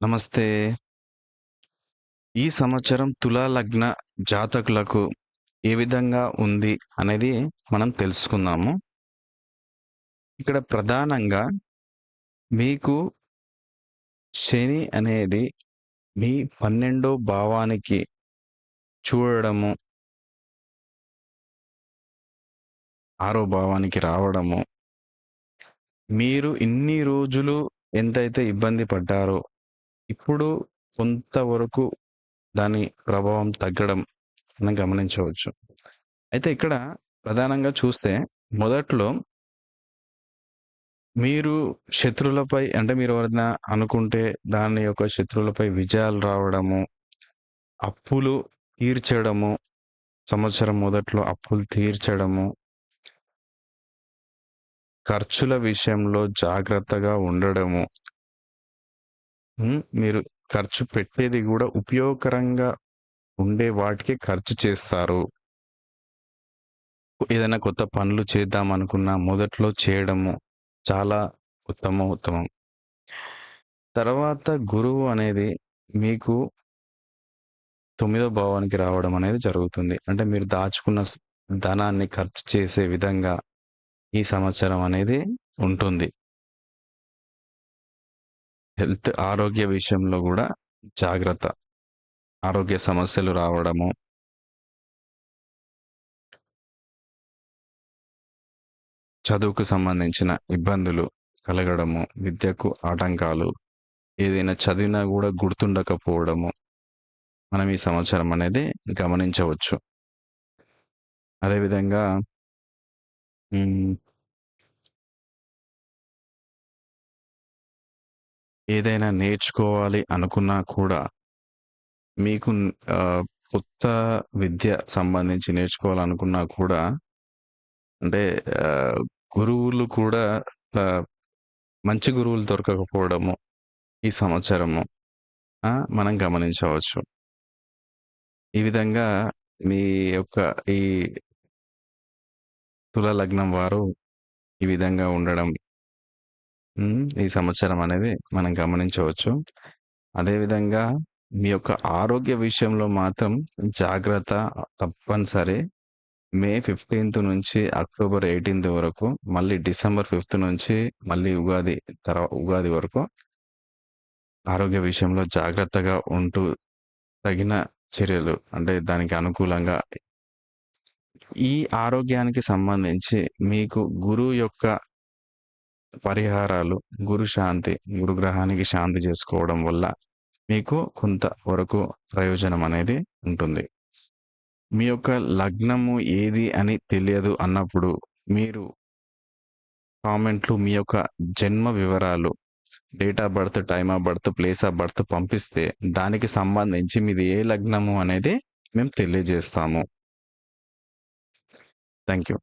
నమస్తే. ఈ సంవత్సరం తులా లగ్న జాతకులకు ఏ విధంగా ఉంది అనేది మనం తెలుసుకుందాము. ఇక్కడ ప్రధానంగా మీకు శని అనేది మీ 12 భావానికి చూడడము ఆరో భావానికి రావడము. మీరు ఇన్ని రోజులు ఎంతైతే ఇబ్బంది పడ్డారో, ఇప్పుడు కొంతవరకు దాని ప్రభావం తగ్గడం మనం గమనించవచ్చు. అయితే ఇక్కడ ప్రధానంగా చూస్తే మొదట్లో మీరు శత్రువులపై అంటే మీరు ఎవరైనా అనుకుంటే దాని యొక్క శత్రువులపై విజయాలు రావడము, అప్పులు తీర్చడము, సంవత్సరం మొదట్లో అప్పులు తీర్చడము ఖర్చుల విషయంలో జాగ్రత్తగా ఉండడము. మీరు ఖర్చు పెట్టేది కూడా ఉపయోగకరంగా ఉండే వాటికే ఖర్చు చేస్తారు. ఏదైనా కొత్త పనులు చేద్దామనుకున్నా మొదట్లో చేయడము చాలా ఉత్తమం, ఉత్తమం. తర్వాత గురువు అనేది మీకు తొమ్మిదో భావానికి రావడం అనేది జరుగుతుంది. అంటే మీరు దాచుకున్న ధనాన్ని ఖర్చు చేసే విధంగా ఈ సంవత్సరం అనేది ఉంటుంది. హెల్త్ ఆరోగ్య విషయంలో కూడా జాగ్రత్త. ఆరోగ్య సమస్యలు రావడము. చదువుకు సంబంధించిన ఇబ్బందులు కలగడము, విద్యకు ఆటంకాలు, ఏదైనా చదివినా కూడా గుర్తుండకపోవడము. మనం ఈ సంవత్సరం అనేది గమనించవచ్చు. అదేవిధంగా ఏదైనా నేర్చుకోవాలి అనుకున్నా కూడా మీకు కొత్త విద్య సంబంధించి నేర్చుకోవాలనుకున్నా కూడా అంటే గురువులు కూడా మంచి గురువులు దొరకకపోవడము ఈ సంవత్సరము మనం గమనించవచ్చు. ఈ విధంగా మీ యొక్క ఈ తుల లగ్నం వారు ఈ విధంగా ఉండడం హ్మ్. ఈ సంవత్సరం అనేది మనం గమనించవచ్చు. అదేవిధంగా మీ యొక్క ఆరోగ్య విషయంలో మాత్రం జాగ్రత్త తప్పనిసరి. మే 15 నుంచి అక్టోబర్ 18 వరకు, మళ్ళీ డిసెంబర్ 5 నుంచి మళ్ళీ ఉగాది తర్వా ఉగాది వరకు ఆరోగ్య విషయంలో జాగ్రత్తగా ఉంటూ తగిన చర్యలు అంటే దానికి అనుకూలంగా ఈ ఆరోగ్యానికి సంబంధించి మీకు గురువు యొక్క పరిహారాలు, గురు శాంతి, గురుగ్రహానికి శాంతి చేసుకోవడం వల్ల మీకు కొంత వరకు ప్రయోజనం అనేది ఉంటుంది. మీ యొక్క లగ్నము ఏది అని తెలియదు అన్నప్పుడు మీరు కామెంట్లు మీ యొక్క జన్మ వివరాలు, date of birth, time of birth, place of birth పంపిస్తే దానికి సంబంధించి మీది ఏ లగ్నము అనేది మేము తెలియజేస్తాము. Thank you.